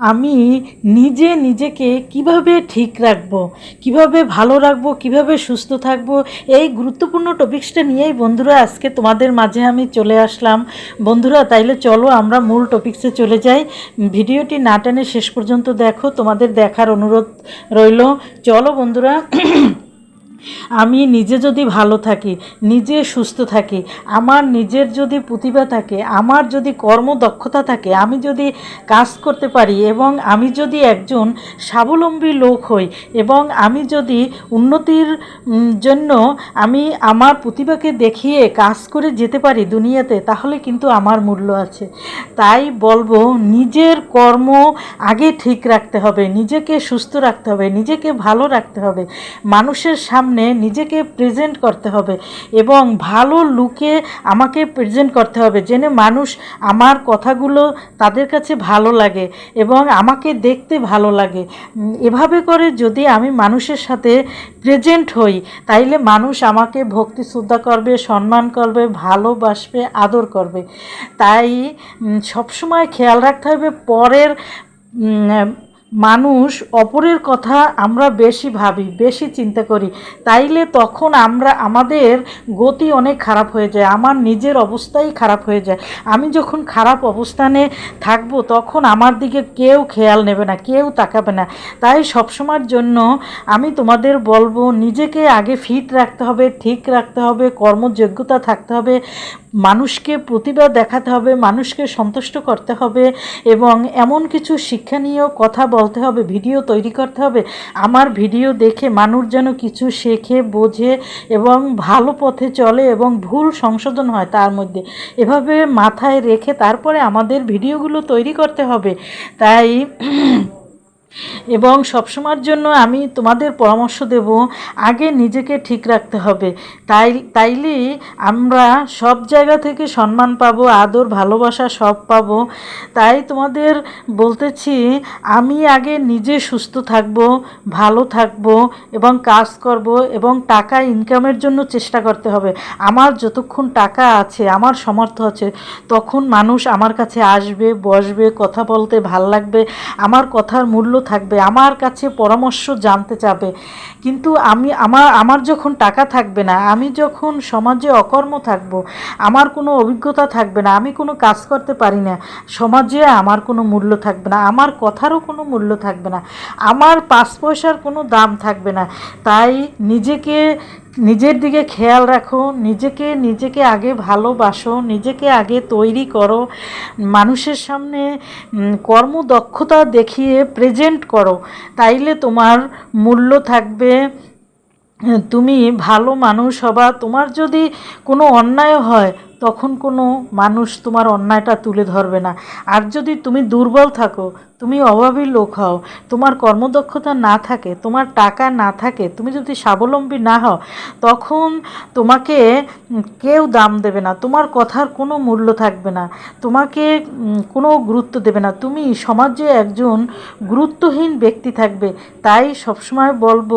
আমি নিজে নিজেকে কীভাবে ঠিক রাখব, কীভাবে ভালো রাখব, কীভাবে সুস্থ থাকব, এই গুরুত্বপূর্ণ টপিক্সটা নিয়েই বন্ধুরা আজকে তোমাদের মাঝে আমি চলে আসলাম। বন্ধুরা, তাইলে চলো আমরা মূল টপিক্সে চলে যাই। ভিডিওটি না টেনে শেষ পর্যন্ত দেখো, তোমাদের দেখার অনুরোধ রইল। চলো বন্ধুরা আমি নিজে যদি ভালো থাকি, নিজে সুস্থ থাকি, আমার নিজের যদি প্রতিভা থাকে, আমার যদি কর্মদক্ষতা থাকে, আমি যদি কাজ করতে পারি এবং আমি যদি একজন স্বাবলম্বী লোক হই এবং আমি যদি উন্নতির জন্য আমি আমার প্রতিভাকে দেখিয়ে কাজ করে যেতে পারি দুনিয়াতে, তাহলে কিন্তু আমার মূল্য আছে। তাই বলব, নিজের কর্ম আগে ঠিক রাখতে হবে, নিজেকে সুস্থ রাখতে হবে, নিজেকে ভালো রাখতে হবে। মানুষের সামনে নিজেকে প্রেজেন্ট করতে হবে এবং ভালো লুকে আমাকে প্রেজেন্ট করতে হবে। যেন মানুষ আমার কথাগুলো তাদের কাছে ভালো লাগে এবং আমাকে দেখতে ভালো লাগে। এভাবে করে যদি আমি মানুষের সাথে প্রেজেন্ট হই, তাইলে মানুষ আমাকে ভক্তি শ্রদ্ধা করবে, সম্মান করবে, ভালোবাসবে, আদর করবে। তাই সবসময় খেয়াল রাখতে হবে পরের মানুষ অপরের কথা আমরা বেশি ভাবি, বেশি চিন্তা করি। তাইলে তখন আমরা, আমাদের গতি অনেক খারাপ হয়ে যায়, আমার নিজের অবস্থাই খারাপ হয়ে যায়। আমি যখন খারাপ অবস্থানে থাকব, তখন আমার দিকে কেউ খেয়াল নেবে না, কেউ তাকাবে না। তাই সবসময়ের জন্য আমি তোমাদের বলব, নিজেকে আগে ফিট রাখতে হবে, ঠিক রাখতে হবে, কর্মযোগ্যতা থাকতে হবে, মানুষকে প্রতিভা দেখাতে হবে, মানুষকে সন্তুষ্ট করতে হবে এবং এমন কিছু শিক্ষণীয় কথা বলতে হবে, ভিডিও তৈরি করতে হবে। আমার ভিডিও দেখে মানুষ যেন কিছু শেখে, বোঝে এবং ভালো পথে চলে এবং ভুল সংশোধন হয় তার মধ্যে। এভাবে মাথায় রেখে তারপরে আমাদের ভিডিওগুলো তৈরি করতে হবে। তাই এবং সবসময়ের জন্য আমি তোমাদের পরামর্শ দেব, আগে নিজেকে ঠিক রাখতে হবে। তাই তাইলেই আমরা সব জায়গা থেকে সম্মান পাবো, আদর, ভালোবাসা সব পাবো। তাই তোমাদের বলতেছি, আমি আগে নিজে সুস্থ থাকব, ভালো থাকব এবং কাজ করব এবং টাকা ইনকামের জন্য চেষ্টা করতে হবে। আমার যতক্ষণ টাকা আছে, আমার সামর্থ্য আছে, তখন মানুষ আমার কাছে আসবে, বসবে, কথা বলতে ভালো লাগবে। আমার কথার মূল্য থাকবে, আমার কাছে পরামর্শ জানতে চাবে। কিন্তু আমি, আমার আমার যখন টাকা থাকবে না, আমি যখন সমাজে অকর্ম থাকব, আমার কোনো অভিজ্ঞতা থাকবে না, আমি কোনো কাজ করতে পারি না, সমাজে আমার কোনো মূল্য থাকবে না, আমার কথারও কোনো মূল্য থাকবে না, আমার পাস পয়সার কোনো দাম থাকবে না। তাই নিজেকে নিজের দিকে খেয়াল রাখো, নিজেকে নিজেকে আগে ভালোবাসো, নিজেকে আগে তৈরি করো, মানুষের সামনে কর্মদক্ষতা দেখিয়ে প্রেজেন্ট করো। তাইলে তোমার মূল্য থাকবে, তুমি ভালো মানুষ হবা। তোমার যদি কোনো অন্যায় হয়, তখন কোনো মানুষ তোমার অন্যায়টা তুলে ধরবে না। আর যদি তুমি দুর্বল থাকো তুমি অভাবী লোক হও, তোমার কর্মদক্ষতা না থাকে, তোমার টাকা না থাকে, তুমি যদি স্বাবলম্বী না হও, তখন তোমাকে কেউ দাম দেবে না, তোমার কথার কোনো মূল্য থাকবে না, তোমাকে কোনো গুরুত্ব দেবে না। তুমি সমাজে একজন গুরুত্বহীন ব্যক্তি থাকবে, তাই সবসময় বলব,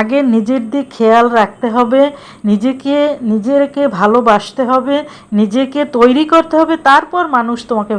আগে নিজের দিক খেয়াল রাখতে হবে, নিজেকে নিজেকে ভালোবাসতে হবে, নিজেকে তৈরি করতে হবে, তারপর মানুষ তোমাকে